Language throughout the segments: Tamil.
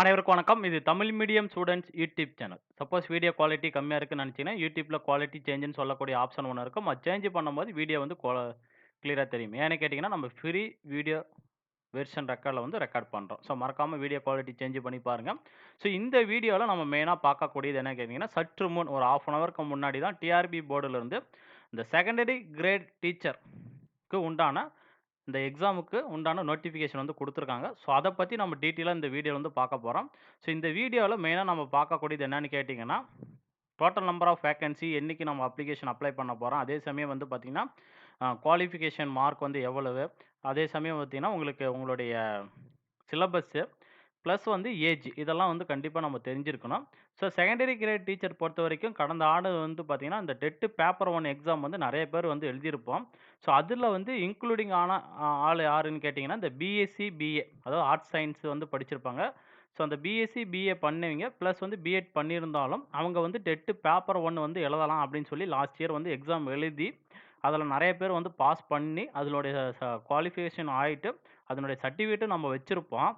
அனைவருக்கும் வணக்கம். இது Tamil medium students YouTube channel. Suppose video quality கம்மியாக இருக்குன்னு நினச்சிங்கன்னா யூடியூப்ல குவாலிட்டி சேஞ்சுன்னு சொல்லக்கூடிய ஆப்ஷன் ஒன்று இருக்கும். அது சேஞ்ச் பண்ணும்போது வீடியோ வந்து கிளியராக தெரியும். ஏன்னு கேட்டிங்கன்னா நம்ம ஃப்ரீ வீடியோ வெர்ஷன் ரெக்கார்டில் வந்து ரெக்கார்ட் பண்ணுறோம் ஸோ மறக்காமல் வீடியோ குவாலிட்டி சேஞ்ச் பண்ணி பாருங்கள் ஸோ இந்த வீடியோவில் நம்ம மெயினாக பார்க்கக்கூடியது என்ன கேட்டீங்கன்னா, சற்று முன் ஒரு 1/2 அன் ஹவருக்கு முன்னாடி தான் டிஆர்பி போர்டிலிருந்து இந்த செகண்டரி கிரேட் டீச்சர்க்கு உண்டான இந்த எக்ஸாமுக்கு உண்டான நோட்டிஃபிகேஷன் வந்து கொடுத்துருக்காங்க. ஸோ அதை பற்றி நம்ம டீட்டெயிலாக இந்த வீடியோவில் வந்து பார்க்க போகிறோம் ஸோ இந்த வீடியோவில் மெயினாக நம்ம பார்க்கக்கூடியது என்னன்னு கேட்டிங்கன்னா டோட்டல் நம்பர் ஆஃப் வேக்கன்சி என்னைக்கு நம்ம அப்ளிகேஷன் அப்ளை பண்ண போகிறோம் அதே சமயம் வந்து பார்த்திங்கன்னா குவாலிஃபிகேஷன் மார்க் வந்து எவ்வளவு? அதே சமயம் பார்த்தீங்கன்னா, உங்களுக்கு உங்களுடைய சிலபஸ்ஸு ப்ளஸ் வந்து ஏஜ் இதெல்லாம் வந்து கண்டிப்பாக நம்ம தெரிஞ்சிருக்கணும். ஸோ செகண்டரி கிரேட் டீச்சர் பொறுத்த வரைக்கும் கடந்த ஆண்டு வந்து பார்த்திங்கன்னா இந்த டெட்டு பேப்பர் ஒன் எக்ஸாம் வந்து நிறைய பேர் வந்து எழுதியிருப்போம். ஸோ அதில் வந்து இன்க்ளூடிங் ஆன ஆள் யாருன்னு கேட்டிங்கன்னா இந்த பிஎஸ்சி, பிஏ அதாவது ஆர்ட்ஸ் சயின்ஸ் வந்து படிச்சிருப்பாங்க. ஸோ அந்த பிஎஸ்சி, பிஏ பண்ணுவீங்க ப்ளஸ் வந்து பிஎட் பண்ணியிருந்தாலும், அவங்க வந்து டெட்டு பேப்பர் ஒன்று வந்து எழுதலாம் அப்படின்னு சொல்லி லாஸ்ட் இயர் வந்து எக்ஸாம் எழுதி, அதில் நிறைய பேர் வந்து பாஸ் பண்ணி, அதனுடைய குவாலிஃபிகேஷன் ஆகிட்டு அதனுடைய சர்டிஃபிகேட்டும் நம்ம வச்சுருப்போம்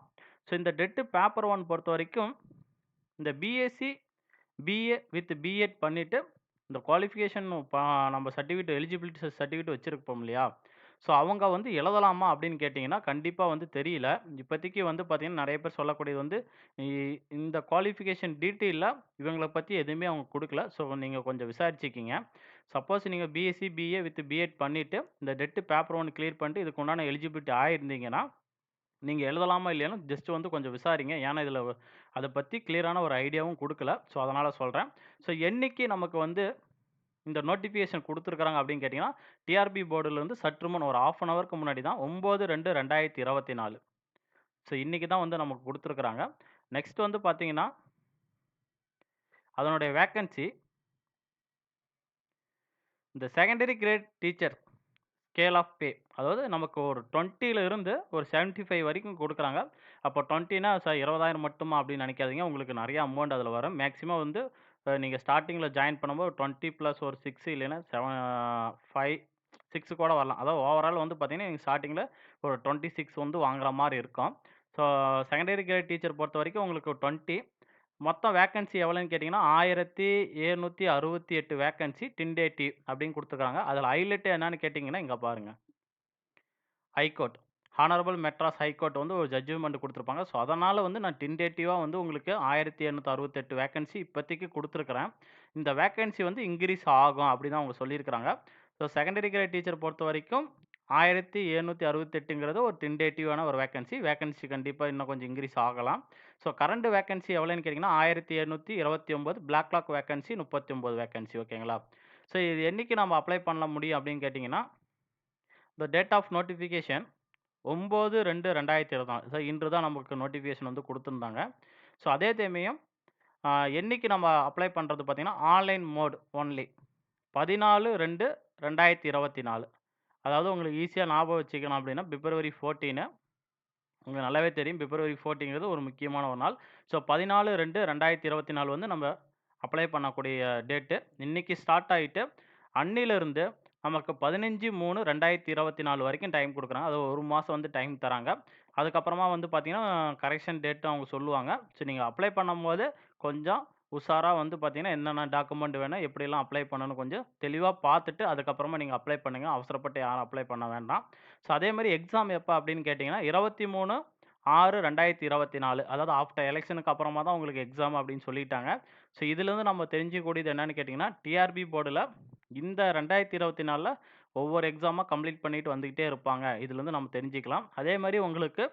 ஸோ இந்த டெட்டு பேப்பர் ஒன் பொறுத்த வரைக்கும் இந்த பிஎஸ்சி, பிஏ வித் பிஎட் பண்ணிவிட்டு இந்த குவாலிஃபிகேஷன் நம்ம சர்டிஃபிகேட் எலிஜிபிலிட்டி சர்டிஃபிகேட் வச்சுருப்போம் இல்லையா? ஸோ அவங்க வந்து எழுதலாமா அப்படின்னு கேட்டிங்கன்னா கண்டிப்பாக வந்து தெரியல. இப்போதைக்கு வந்து பார்த்திங்கன்னா நிறைய பேர் சொல்லக்கூடியது வந்து, இந்த குவாலிஃபிகேஷன் டீட்டெயில்ல இவங்களை பற்றி எதுவுமே அவங்க கொடுக்கல ஸோ நீங்கள் கொஞ்சம் விசாரிச்சிக்கிங்க சப்போஸ் நீங்கள் பிஎஸ்சி, பிஏ வித் பிஎட் பண்ணிவிட்டு இந்த டெட்டு பேப்பர் ஒன்று கிளியர் பண்ணிட்டு, இதுக்கு உண்டான எலிஜிபிலிட்டி ஆயிருந்தீங்கன்னா, நீங்கள் எழுதலாமா இல்லையானு ஜஸ்ட் வந்து கொஞ்சம் விசாரிங்க. ஏன்னா இதில் அதை பற்றி கிளியரான ஒரு ஐடியாவும் கொடுக்கல. ஸோ அதனால் சொல்கிறேன் ஸோ என்னைக்கு நமக்கு வந்து இந்த நோட்டிஃபிகேஷன் கொடுத்துருக்குறாங்க அப்படின்னு கேட்டிங்கன்னா டிஆர்பி போர்டுலேருந்து சற்று முன் ஒரு 1/2 அன் ஹவருக்கு முன்னாடி தான் 9/2/2024 ஸோ இன்றைக்கி தான் வந்து நமக்கு கொடுத்துருக்குறாங்க. நெக்ஸ்ட் வந்து பார்த்தீங்கன்னா அதனுடைய வேக்கன்சி இந்த secondary grade teacher scale of pay அதாவது நமக்கு ஒரு 20ல இருந்து ஒரு 75 வரைக்கும் கொடுக்குறாங்க அப்போ 20னா சார் 20,000 மட்டுமா அப்படின்னு நினைக்காதீங்க. உங்களுக்கு நிறைய அமௌண்ட் அதில் வரும். மேக்ஸிமம் வந்து நீங்கள் ஸ்டார்டிங்கில் ஜாயின் பண்ணும்போது டுவெண்ட்டி ப்ளஸ் ஒரு சிக்ஸ் இல்லைன்னா 7 5 6 கூட வரலாம். அதாவது ஓவரால் வந்து பார்த்தீங்கன்னா, நீங்கள் ஸ்டார்டிங்கில் ஒரு 26 வந்து வாங்குற மாதிரி இருக்கும். ஸோ செகண்டரி கிரேட் டீச்சர் பொறுத்த வரைக்கும் உங்களுக்கு 20 மொத்தம் வேக்கன்சி எவ்வளோன்னு கேட்டிங்கன்னால் ஆயிரத்தி எழுநூற்றி அறுபத்தி எட்டு வேக்கன்சி டென்டேட்டிவ் அப்படின்னு கொடுத்துருக்காங்க. அதில் ஹைலைட் என்னன்னு கேட்டிங்கன்னா இங்கே பாருங்கள் ஹைகோர்ட் ஹானரபிள் மெட்ராஸ் ஹைகோர்ட் வந்து ஒரு ஜட்ஜ்மெண்ட் கொடுத்துருப்பாங்க. ஸோ அதனால் வந்து நான் டென்டேட்டிவா வந்து உங்களுக்கு 1768 வேக்கன்சி இப்போதைக்கு கொடுத்துருக்குறேன். இந்த வேக்கன்சி வந்து இன்க்ரீஸ் ஆகும் அப்படின்னு அவங்க சொல்லியிருக்கிறாங்க. ஸோ செகண்டரி கிரேட் டீச்சர் பொறுத்த வரைக்கும் ஆயிரத்தி எழுநூற்றி அறுபத்தெட்டுங்கிறது ஒரு டென்டேட்டிவான ஒரு வேக்கன்சி. வேக்கன்சி கண்டிப்பாக இன்னும் கொஞ்சம் இன்க்ரீஸ் ஆகலாம். ஸோ கரண்ட் வேக்கன்சி எவ்வளோன்னு கேட்டிங்கன்னா ஆயிரத்தி எழுநூற்றி இருபத்தி ஒம்பது 1729 லாக் வேக்கன்சி 39 வேக்கன்சி ஓகேங்களா? ஸோ இது என்றைக்கு நம்ம அப்ளை பண்ண முடியும் அப்படின்னு கேட்டிங்கன்னா the date of notification 9/2/2024 so இன்று தான் நமக்கு நோட்டிஃபிகேஷன் வந்து கொடுத்துருந்தாங்க ஸோ அதே தேமையும் என்றைக்கு என்னைக்கு நம்ம அப்ளை பண்ணுறது பார்த்தீங்கன்னா, ஆன்லைன் மோட் ஒன்லி 14/2/2024 அதாவது உங்களுக்கு ஈஸியாக ஞாபகம் வச்சுக்கணும் அப்படின்னா, பிப்ரவரி 14 உங்களுக்கு நல்லாவே தெரியும். பிப்ரவரி 14ங்கிறது ஒரு முக்கியமான ஒரு நாள். ஸோ 14/2/2024 வந்து நம்ம அப்ளை பண்ணக்கூடிய டேட்டு. இன்னைக்கு ஸ்டார்ட் ஆகிட்டு அன்னிலிருந்து நமக்கு 15/3/2024 வரைக்கும் டைம் கொடுக்குறாங்க அது ஒரு மாதம் வந்து டைம் தராங்க. அதுக்கப்புறமா வந்து பார்த்திங்கன்னா கரெக்ஷன் டேட்டு அவங்க சொல்லுவாங்க. ஸோ நீங்கள் அப்ளை பண்ணும்போது கொஞ்சம் உஷாராக வந்து பார்த்தீங்கன்னா, என்னென்ன டாக்குமெண்ட் வேணும், எப்படிலாம் அப்ளை பண்ணணும்னு கொஞ்சம் தெளிவாக பார்த்துட்டு, அதுக்கப்புறமா நீங்கள் அப்ளை பண்ணுங்க. அவசரப்பட்டு யாரும் அப்ளை பண்ண வேண்டாம். ஸோ அதே எக்ஸாம் எப்போ அப்படின்னு கேட்டிங்கன்னால் இருபத்தி மூணு ஆறு ரெண்டாயிரத்தி இருபத்தி நாலு அதாவது ஆஃப்டர் எலெக்ஷனுக்கு அப்புறமா தான் உங்களுக்கு எக்ஸாம் அப்படின்னு சொல்லிட்டாங்க. ஸோ இதுலேருந்து நம்ம தெரிஞ்சுக்கக்கூடியது என்னென்னு கேட்டிங்கன்னா டிஆர்பி போர்டில் இந்த 2024ல ஒவ்வொரு எக்ஸாமாக கம்ப்ளீட் பண்ணிட்டு வந்துக்கிட்டே இருப்பாங்க. இதுலேருந்து நம்ம தெரிஞ்சுக்கலாம். அதே மாதிரி உங்களுக்கு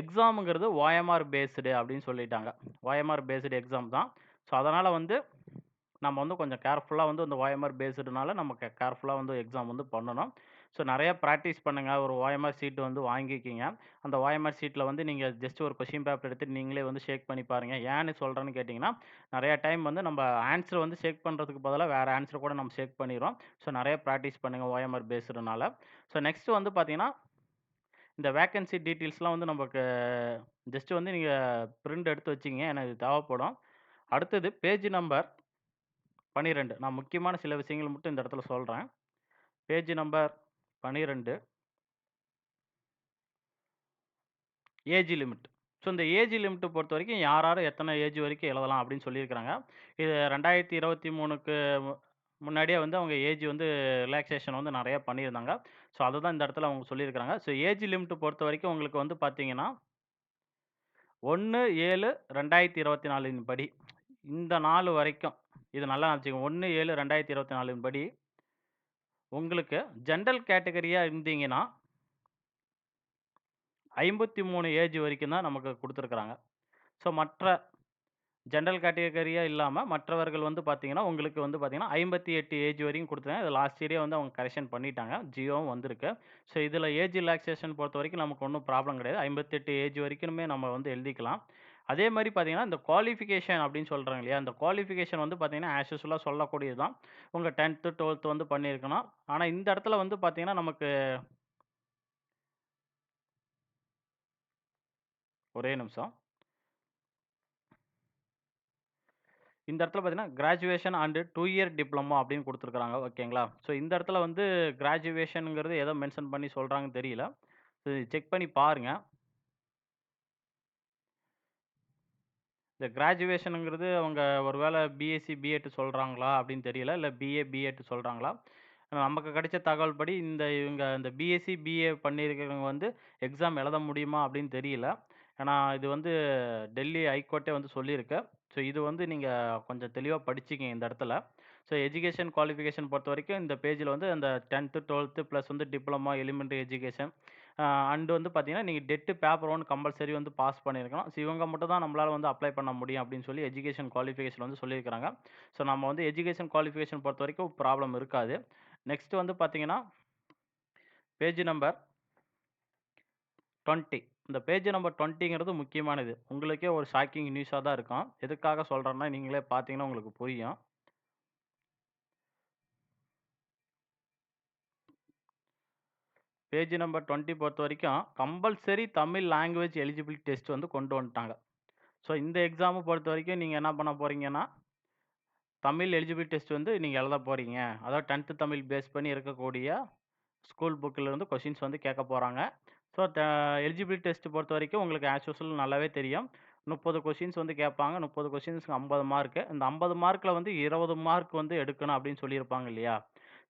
எக்ஸாமுங்கிறது ஓஎம்ஆர் பேஸ்டு அப்படின்னு சொல்லிட்டாங்க. ஓஎம்ஆர் பேஸ்டு எக்ஸாம் தான். ஸோ அதனால் வந்து நம்ம வந்து கொஞ்சம் கேர்ஃபுல்லாக வந்து இந்த ஓஎம்ஆர் பேஸ்டுனால நம்ம கேர்ஃபுல்லாக வந்து எக்ஸாம் வந்து பண்ணணும். ஸோ நிறையா ப்ராக்டிஸ் பண்ணுங்கள் ஒரு ஓஎம்ஆர் சீட்டு வந்து வாங்கிக்கிங்க. அந்த ஓஎம்ஆர் சீட்டில் வந்து நீங்கள் ஜஸ்ட் ஒரு கொஷின் பேப்பர் எடுத்துட்டு நீங்களே வந்து ஷேக் பண்ணி பாருங்கள் ஏன்னு சொல்கிறேன்னு கேட்டிங்கன்னா நிறையா டைம் வந்து நம்ம ஆன்சர் வந்து ஷேக் பண்ணுறதுக்கு பதிலாக வேறு ஆன்ஸர் கூட நம்ம ஷேக் பண்ணிடுவோம் ஸோ நிறைய ப்ராக்டிஸ் பண்ணுங்கள் ஓஎம்ஆர் பேஸ்டுனால. ஸோ நெக்ஸ்ட்டு வந்து பார்த்தீங்கன்னா, இந்த வேக்கன்சி டீட்டெயில்ஸ்லாம் வந்து நமக்கு ஜஸ்ட்டு வந்து நீங்கள் பிரிண்ட் எடுத்து வச்சிங்க எனக்கு தேவைப்படும். அடுத்தது பேஜ் நம்பர் 12 நான் முக்கியமான சில விஷயங்கள் மட்டும் இந்த இடத்துல சொல்கிறேன் page number 12 age limit so இந்த ஏஜ் லிமிட்டை பொறுத்த வரைக்கும் யார் யார் எத்தனை ஏஜ் வரைக்கும் எழுதலாம் அப்படின்னு சொல்லியிருக்கிறாங்க. இது 2023க்கு மு முன்னாடியே வந்து அவங்க ஏஜ் வந்து ரிலாக்ஸேஷன் வந்து நிறையா பண்ணியிருந்தாங்க. ஸோ அதுதான் இந்த இடத்துல அவங்க சொல்லியிருக்கிறாங்க. ஸோ ஏஜ் லிமிட்டை பொறுத்த வரைக்கும் உங்களுக்கு வந்து பார்த்தீங்கன்னா 1/7/2024 படி இந்த நாள் வரைக்கும் இது நல்லா வச்சுக்கோங்க. 1/7/2024 படி உங்களுக்கு ஜென்ரல் கேட்டகரியாக இருந்தீங்கன்னா 53 ஏஜ் வரைக்கும் தான் நமக்கு கொடுத்துருக்குறாங்க ஸோ மற்ற ஜென்ரல் கேட்டகரியாக இல்லாமல் மற்றவர்கள் வந்து பார்த்தீங்கன்னா, உங்களுக்கு வந்து பார்த்தீங்கன்னா 58 ஏஜ் வரைக்கும் குடுத்துருக்காங்க. இது லாஸ்ட் இயரே வந்து அவங்க கரெக்ஷன் பண்ணிட்டாங்க. ஜியோவும் வந்திருக்கு. ஸோ இதில் ஏஜ் ரிலாக்ஸேஷன் பொறுத்த வரைக்கும் நமக்கு ஒன்றும் ப்ராப்ளம் கிடையாது. 58 ஏஜ் வரைக்குமே நம்ம வந்து எழுதிக்கலாம். அதே மாதிரி பார்த்தீங்கன்னா, இந்த குவாலிஃபிகேஷன் அப்படின்னு சொல்கிறாங்க இல்லையா? அந்த குவாலிஃபிகேஷன் வந்து பார்த்தீங்கன்னா, ஆஸ் சொல்லக்கூடியது தான். உங்கள் டென்த்து டுவெல்த்து வந்து பண்ணியிருக்கணும். ஆனால் இந்த இடத்துல வந்து பார்த்தீங்கன்னா, நமக்கு ஒரே நிமிஷம். இந்த இடத்துல பார்த்தீங்கன்னா, graduation and two year diploma அப்படின்னு கொடுத்துருக்குறாங்க ஓகேங்களா? ஸோ இந்த இடத்துல வந்து கிராஜுவேஷனுங்கிறது எதோ மென்ஷன் பண்ணி சொல்கிறாங்கன்னு தெரியல. செக் பண்ணி பாருங்கள் இந்த கிராஜுவேஷனுங்கிறது அவங்க ஒருவேள பிஎஸ்சி, பிஎட் சொல்கிறாங்களா அப்படின்னு தெரியல. இல்லை பிஏ, பிஎட் சொல்கிறாங்களா நமக்கு கிடைச்ச தகவல் படி இந்த இவங்க இந்த பிஎஸ்சி, பிஏ பண்ணியிருக்கிறவங்க வந்து எக்ஸாம் எழுத முடியுமா அப்படின்னு தெரியல. ஏன்னா இது வந்து டெல்லி ஹைகோர்ட்டே வந்து சொல்லியிருக்கு. ஸோ இது வந்து நீங்கள் கொஞ்சம் தெளிவாக படிச்சுக்கங்க இந்த இடத்துல. ஸோ எஜுகேஷன் குவாலிஃபிகேஷன் பொறுத்த வரைக்கும் இந்த பேஜில் வந்து அந்த டென்த்து டுவெல்த்து ப்ளஸ் வந்து டிப்ளமா எலிமெண்ட்ரி எஜுகேஷன் அண்டு வந்து பார்த்தீங்கன்னா, நீங்கள் டெட்டு பேப்பர் ஒன் கம்பல்சரி வந்து பாஸ் பண்ணியிருக்கணும். ஸோ இவங்க மட்டும் தான் நம்மளால் வந்து அப்ளை பண்ண முடியும் அப்படின்னு சொல்லி எஜுகேஷன் குவாலிஃபிகேஷன் வந்து சொல்லியிருக்கிறாங்க. ஸோ நம்ம வந்து எஜுகேஷன் குவாலிஃபிகேஷன் பொறுத்த வரைக்கும் ப்ராப்ளம் இருக்காது. நெக்ஸ்ட் வந்து பார்த்தீங்கன்னா பேஜ் நம்பர் 20 இந்த பேஜ் நம்பர் 20ங்கிறது முக்கியமானது. உங்களுக்கே ஒரு ஷாக்கிங் நியூஸாக தான் இருக்கும். எதுக்காக சொல்கிறேன்னா நீங்களே பார்த்தீங்கன்னா உங்களுக்கு புரியும். பேஜ் நம்பர் டுவெண்ட்டி பொறுத்த வரைக்கும் compulsory Tamil language eligibility test வந்து கொண்டு வந்துட்டாங்க. ஸோ இந்த எக்ஸாமு பொறுத்த வரைக்கும் நீங்கள் என்ன பண்ண போகிறீங்கன்னா தமிழ் எலிஜிபிலிட்டி டெஸ்ட் வந்து நீங்கள் எழுத போகிறீங்க அதாவது 10த் தமிழ் பேஸ் பண்ணி இருக்கக்கூடிய ஸ்கூல் புக்கிலேருந்து இருந்து வந்து கேட்க போகிறாங்க ஸோ எலிஜிபிள் எலிஜிபிலிட்டி டெஸ்ட் பொறுத்தவரைக்கும் உங்களுக்கு ஆஸ் யூஸ்வல் நல்லாவே தெரியும். முப்பது கொஷின்ஸ் வந்து கேட்பாங்க. முப்பது கொஷின்ஸுக்கு ஐம்பது மார்க்கு. இந்த ஐம்பது மார்க்கில் வந்து 20 மார்க் வந்து எடுக்கணும் அப்படின்னு சொல்லியிருப்பாங்க இல்லையா?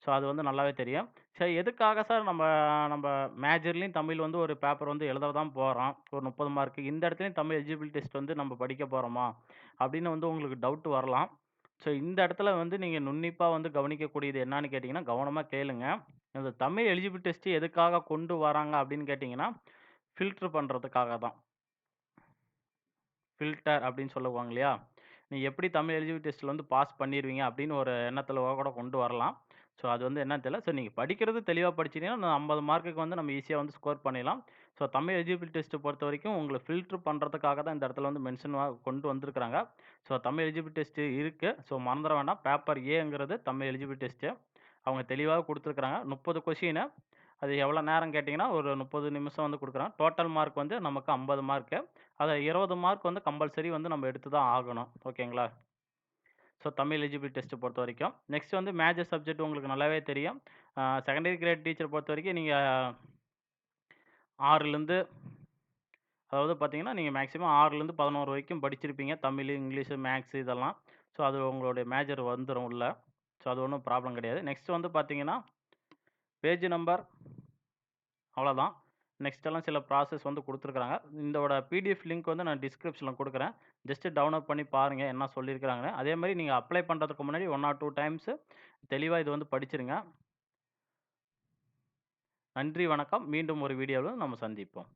ஸோ அது வந்து நல்லாவே தெரியும். சரி எதுக்காக சார் நம்ம நம்ம மேஜர்லேயும் தமிழ் வந்து ஒரு பேப்பர் வந்து எழுத தான் போகிறோம் ஒரு 30 மார்க்கு. இந்த இடத்துலையும் தமிழ் எலிஜிபிலிட்டி டெஸ்ட் வந்து நம்ம படிக்க போகிறோமா அப்படின்னு வந்து உங்களுக்கு டவுட் வரலாம். ஸோ இந்த இடத்துல வந்து நீங்கள் நுண்ணிப்பாக வந்து கவனிக்கக்கூடியது என்னான்னு கேட்டிங்கன்னா கவனமாக கேளுங்க. இந்த தமிழ் எலிஜிபிள் டெஸ்ட்டு எதுக்காக கொண்டு வராங்க அப்படின்னு கேட்டிங்கன்னா ஃபில்ட்ரு பண்ணுறதுக்காக தான். ஃபில்டர் அப்படின்னு சொல்லுவாங்க இல்லையா? நீ எப்படி தமிழ் எலிஜிபிள் டெஸ்ட்டில் வந்து பாஸ் பண்ணிடுவீங்க அப்படின்னு ஒரு எண்ணத்தில் கூட கொண்டு வரலாம். ஸோ அது வந்து என்னன்னு தெரியல. ஸோ நீங்கள் படிக்கிறது தெளிவாக படிச்சிங்கன்னா ஐம்பது மார்க்குக்கு வந்து நம்ம ஈஸியாக வந்து ஸ்கோர் பண்ணிடலாம். ஸோ தமிழ் எலிஜிபிலிட்டி பொறுத்த வரைக்கும் உங்களை ஃபில்டரு பண்ணுறதுக்காக தான் இந்த இடத்துல வந்து மென்ஷன் கொண்டு வந்திருக்கிறாங்க. ஸோ தமிழ் எலிஜிபிலிட்டி டெஸ்ட்டு இருக்குது ஸோ மறந்துற வேண்டாம். பேப்பர் ஏங்கிறது தமிழ் எலிஜிபிலிட்டி டெஸ்ட்டு அவங்க தெளிவாக குடுத்துருக்காங்க. 30 கொஸ்டின் அது எவ்வளோ நேரம் கேட்டிங்கன்னா ஒரு 30 நிமிஷம் வந்து கொடுக்குறாங்க டோட்டல் மார்க் வந்து நமக்கு 50 மார்க்கு. அதை இருபது மார்க் வந்து கம்பல்சரி வந்து நம்ம எடுத்து தான் ஆகணும். ஓகேங்களா? ஸோ தமிழ் எலிஜிபிலிட்டி பொறுத்த வரைக்கும் நெக்ஸ்ட் வந்து மேஜர் சப்ஜெக்ட் உங்களுக்கு நல்லாவே தெரியும். செகண்டரி கிரேட் டீச்சர் பொறுத்த வரைக்கும் நீங்கள் ஆறுலேருந்து அதாவது பார்த்தீங்கன்னா, நீங்கள் மேக்ஸிமம் 6லேருந்து 11 வரைக்கும் படிச்சிருப்பீங்க. தமிழ், இங்கிலீஷ், மேக்ஸ் இதெல்லாம். ஸோ அது உங்களுடைய மேஜர் வந்துடும் உள்ள. ஸோ அது ஒன்றும் ப்ராப்ளம் கிடையாது. நெக்ஸ்ட் வந்து பார்த்தீங்கன்னா, பேஜ் நம்பர் அவ்வளோதான். நெக்ஸ்ட் எல்லாம் சில ப்ராசஸ் வந்து கொடுத்துருக்காங்க இதோட பிடிஎஃப் லிங்க் வந்து நான் டிஸ்கிரிப்ஷனில் கொடுக்குறேன் ஜஸ்ட் டவுன்லோட் பண்ணி பாருங்கள் என்ன சொல்லியிருக்கிறாங்கன்னு. அதே மாதிரி நீங்கள் அப்ளை பண்ணுறதுக்கு முன்னாடி ஒன் ஆர் டூ டைம்ஸ் தெளிவாக இது வந்து படிச்சிருங்க. நன்றி, வணக்கம். மீண்டும் ஒரு வீடியோவில் நம்ம சந்திப்போம்.